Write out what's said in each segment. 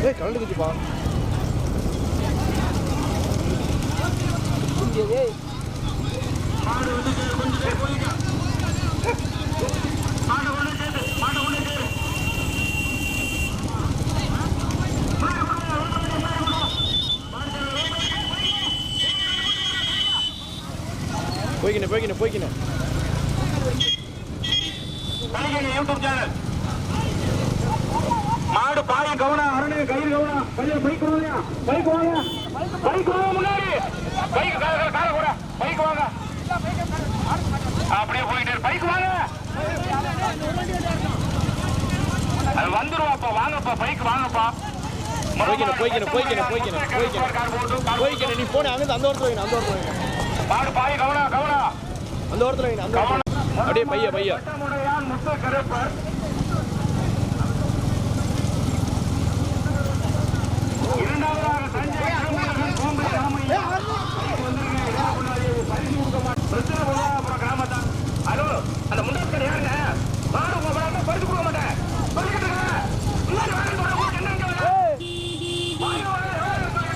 ஏய் கலந்துக்குச்சுப்பா ஏய் போய்க்கினே போய்க்கினே போய்க்கினே. YouTube channel. மாடு பாய கவனா அரணே கயிறு கவனா. கொஞ்சம் பைக் வாங்க பைக் வாங்க. பைக் வாங்க முன்னாடி. பைக் கால கூட. பைக் வாங்க. அப்படியே போயிட்டு பைக் வாங்க. அது வந்துருவாப்பா வாங்கப்பா பைக் வாங்கப்பா. போய்க்கினே போய்க்கினே போய்க்கினே போய்க்கினே போய்க்கினே போய்க்கினே நீ போனே அங்கே அந்த ஓரத்தில் வைங்க அந்த ஓரத்தில் வைங்க மாடு பாய கவனா கவனா. அந்த ஓரத்தில் வைங்க அந்த அப்படியே பைய பைய. வட்டமுடையான் முத்து கருப்பர் இரண்டாவதாக சஞ்சய் அருமுகன் கோம்பை ராமையா பிரச்சனை பொருளாதார கிராமத்தான் ஹலோ அந்த முன்னாடி யாருங்க மாடு உங்க மேல பறிச்சு கொடுக்க மாட்டேன் பறிக்கிட்டு இருக்க. முன்னாடி வாங்க, வாங்க, வாங்க, என்ன இங்க வர? வாங்க, வாங்க, வாங்க.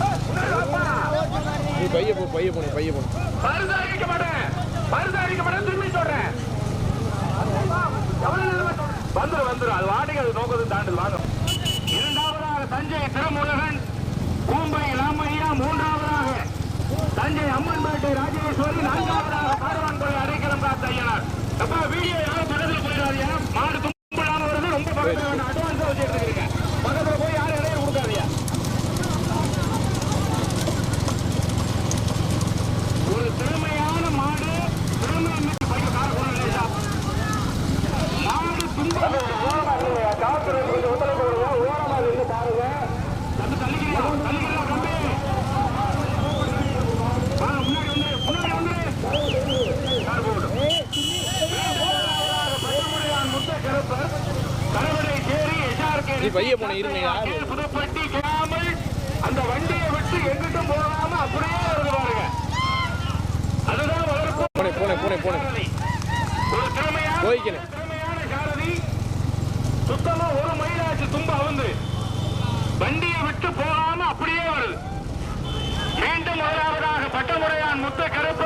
ஏய், முன்னாடி வாப்பா. நீ பைய போ பைய போனே பைய போனே. பரிசு அறிவிக்க மாட்டேன் பரிசு அறிவிக்க மாட்டேன் திரும்பி சொல்றேன்? வந்துரும் வந்துரும் அது வாடகை அது நோக்கத்தை தாண்டுது. வாங்க. இரண்டாவதாக தஞ்சை திருமுருகன் கூம்பை ராமையா மூன்றாவதாக தஞ்சை அம்மன்பேட்டை ராஜேஸ்வரி நான்காவதாக பாரவான்கொலை அடைக்கலம் காத்த ஐயனார். அப்பா வீடியோ யாரும் பக்கத்துல போயிடாதீங்க. மாடு தும்பிடாம வருது ரொம்ப பக்கத்துல அட்வான்ஸா வச்சு எடுத்துக்கிறீங்க பக்கத்துல போய் நீ பைய போனே இருங்க யாரு புதுப்பட்டி கிராமல் அந்த வண்டியை விட்டு எங்கிட்டும் போகாம அப்படியே இருந்து பாருங்க. அதுதான் வளர்ப்பு. போனே போனே போனே போனே. ஒரு திறமையான போய்க்கினே. வண்டியை விட்டு போகாம அப்படியே வருது. மீண்டும் முதலாவதாக பட்டமுறையான் முத்த கருப்பு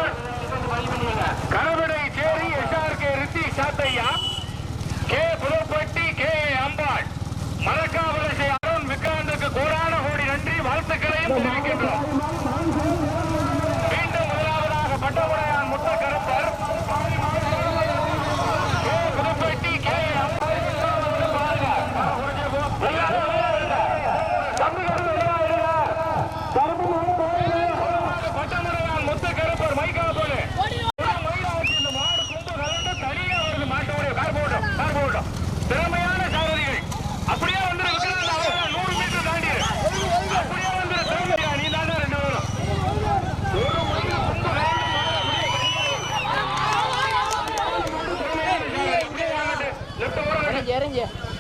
예.